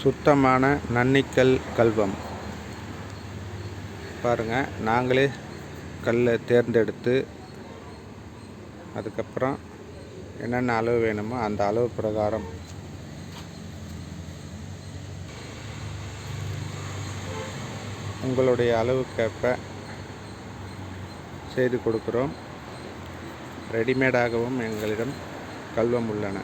சுத்தமான நன்னிக்கல் கல்வம். பாருங்கள் நாங்களே கல்லை தேர்ந்தெடுத்து அதுக்கப்புறம் என்னென்ன அளவு வேணுமோ அந்த அளவு பிரகாரம். உங்களுடைய அளவுக்கேற்ப செய்து கொடுக்கிறோம். ரெடிமேடாகவும் எங்களிடம் கல்வம் உள்ளன.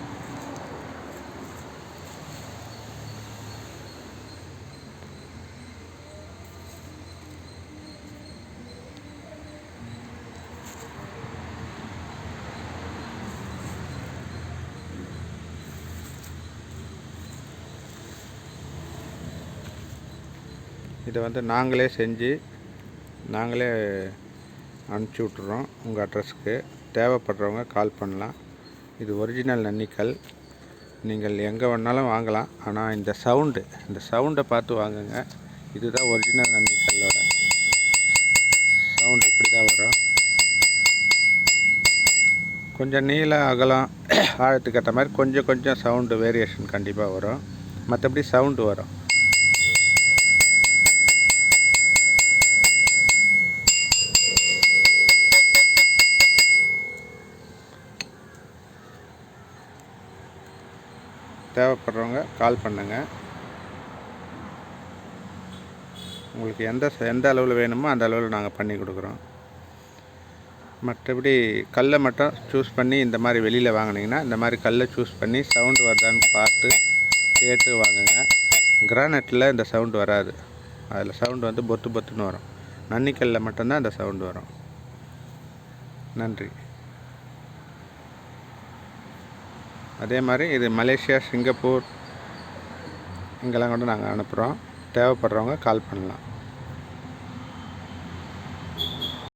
இதை வந்து நாங்களே செஞ்சு நாங்களே அனுப்பிச்சி விட்டுறோம் உங்கள் அட்ரஸுக்கு. தேவைப்படுறவங்க கால் பண்ணலாம். இது ஒரிஜினல் நன்னிக்கல். நீங்கள் எங்கே வேணாலும் வாங்கலாம். ஆனால் இந்த சவுண்டு இந்த சவுண்டை பார்த்து வாங்குங்க. இதுதான் ஒரிஜினல் நன்னிக்கல்லோட சவுண்டு இப்படி தான் வரும். கொஞ்சம் நீள அகலம் ஆழத்துக்கு ஏற்ற மாதிரி கொஞ்சம் கொஞ்சம் சவுண்டு வேரியேஷன் கண்டிப்பாக வரும். மற்றபடி சவுண்டு வரும். தேவைப்படுறவங்க கால் பண்ணுங்கள் உங்களுக்கு எந்த எந்த அளவில் வேணுமோ அந்த அளவில் நாங்கள் பண்ணி கொடுக்குறோம். மற்றபடி கல்லை மட்டும் சூஸ் பண்ணி இந்த மாதிரி வெளியில் வாங்கினீங்கன்னா இந்த மாதிரி கல்லை சூஸ் பண்ணி சவுண்டு வருதான்னு பார்த்து கேட்டு வாங்குங்க. கிரானைட்டில் இந்த சவுண்டு வராது. அதில் சவுண்டு வந்து பொத்து பொத்துன்னு வரும். நன்னிக்கல்லில் மட்டும்தான் அந்த சவுண்டு வரும். நன்றி. அதே மாதிரி இது மலேசியா சிங்கப்பூர் இங்கெல்லாம் கூட நாங்கள் அனுப்புகிறோம் தேவைப்படுறவங்க கால் பண்ணலாம்.